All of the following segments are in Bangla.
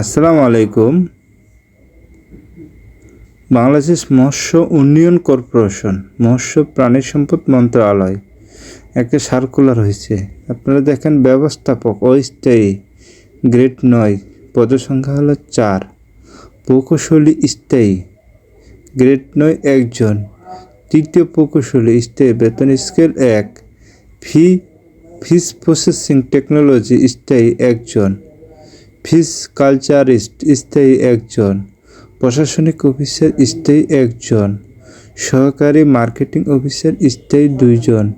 আসসালামু আলাইকুম। বাংলাদেশ মৎস্য উন্নয়ন কর্পোরেশন, মৎস্য প্রাণী সম্পদ মন্ত্রণালয়, একটা সার্কুলার হয়েছে। আপনারা দেখেন ব্যবস্থাপক অস্থায়ী, গ্রেড নয় পদসংখ্যা হলো চার, প্রকৌশলী স্থায়ী, গ্রেড নয় একজন, তৃতীয় প্রকৌশলী স্থায়ী, বেতন স্কেল এক, ফি, ফিস প্রসেসিং টেকনোলজি স্থায়ী একজন। ফিস কালচারিস্ট স্থায়ী একজন, প্রশাসনিক অফিসার স্থায়ী একজন, সহকারী মার্কেটিং অফিসার স্থায়ী দুইজন,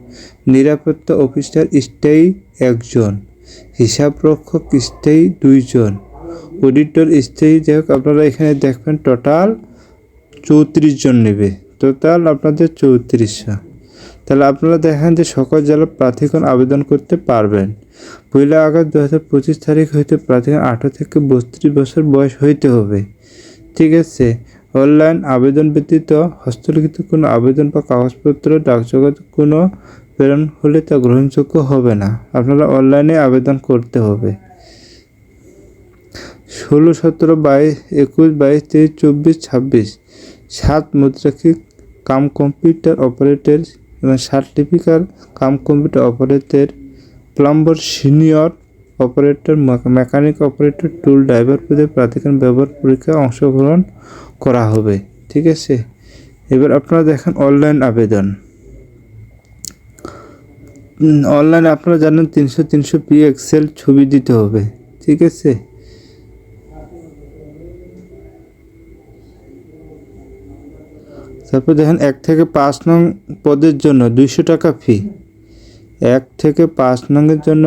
নিরাপত্তা অফিসার স্থায়ী একজন, হিসাবরক্ষক স্থায়ী দুইজন, অডিটর স্থায়ী। যাই হোক, আপনারা এখানে দেখবেন টোটাল চৌত্রিশ জন নেবে। টোটাল আপনাদের চৌত্রিশশো। তাহলে আপনারা দেখেন যে সকল জেলা প্রার্থীগণ আবেদন করতে পারবেন। পয়লা আগস্ট দু হাজার পঁচিশ তারিখ হইতে প্রার্থীগণ আঠারো থেকে বত্রিশ বছর বয়স হইতে হবে। ঠিক আছে? অনলাইন আবেদন ব্যতীত হস্তলিখিত কোনো আবেদন বা কাগজপত্র ডাকজগত কোনো প্রেরণ হলে তা গ্রহণযোগ্য হবে না। আপনারা অনলাইনে আবেদন করতে হবে। ষোলো, সতেরো, বাইশ, একুশ, বাইশ, তেইশ, চব্বিশ, ছাব্বিশ, সাত মুদ্রাক্ষিক, কাম কম্পিউটার অপারেটর এবং সার্টিফিকার cum computer operator plumber senior operator mechanic operator tool driver পদে প্রাধিকরণ ব্যবহার পরীক্ষায় অংশগ্রহণ করা হবে। ঠিক আছে? এবার আপনারা দেখেন অনলাইন আবেদন। অনলাইন আপনারা জানেন তিনশো তিনশো পি এক্সেল ছবি দিতে হবে। ঠিক আছে? তারপর দেখেন এক থেকে পাঁচ নং পদের জন্য দুইশো টাকা ফি এক থেকে পাঁচ নংয়ের জন্য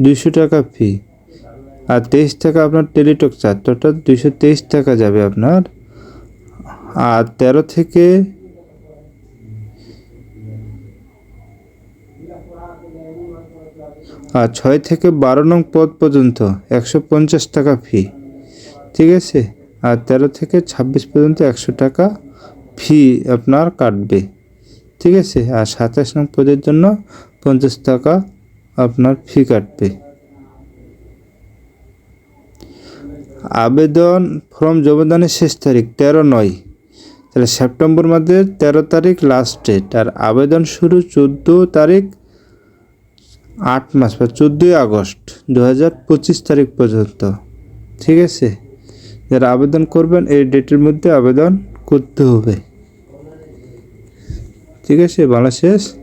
দুইশো টাকা ফি আর তেইশ টাকা আপনার টেলিটক চার্জ টোটাল দুইশো তেইশ টাকা যাবে আপনার। আর তেরো থেকে আর ছয় থেকে বারো নং পদ পর্যন্ত একশো পঞ্চাশ টাকা ফি ঠিক আছে? আর তেরো থেকে ছাব্বিশ পর্যন্ত একশো টাকা ফি আপনার কাটবে। ঠিক আছে? আর সাতাশ নং পদের জন্য পঞ্চাশ টাকা আপনার ফি কাটবে। আবেদন ফর্ম জমাদানের শেষ তারিখ তেরো নয়। তাহলে সেপ্টেম্বর মাসের তেরো তারিখ লাস্ট ডেট আর আবেদন শুরু চোদ্দ তারিখ আট মাস বা চোদ্দোই আগস্ট দু হাজার পঁচিশ তারিখ পর্যন্ত। ঠিক আছে? যারা আবেদন করবেন, এই ডেটের মধ্যে আবেদন করতে হবে। ঠিক আছে, বাংলা শেষ।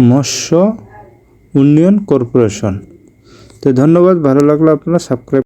মৎস্য উন্নয়ন কর্পোরেশন। তো ধন্যবাদ, ভালো লাগল আপনারা, সাবস্ক্রাইব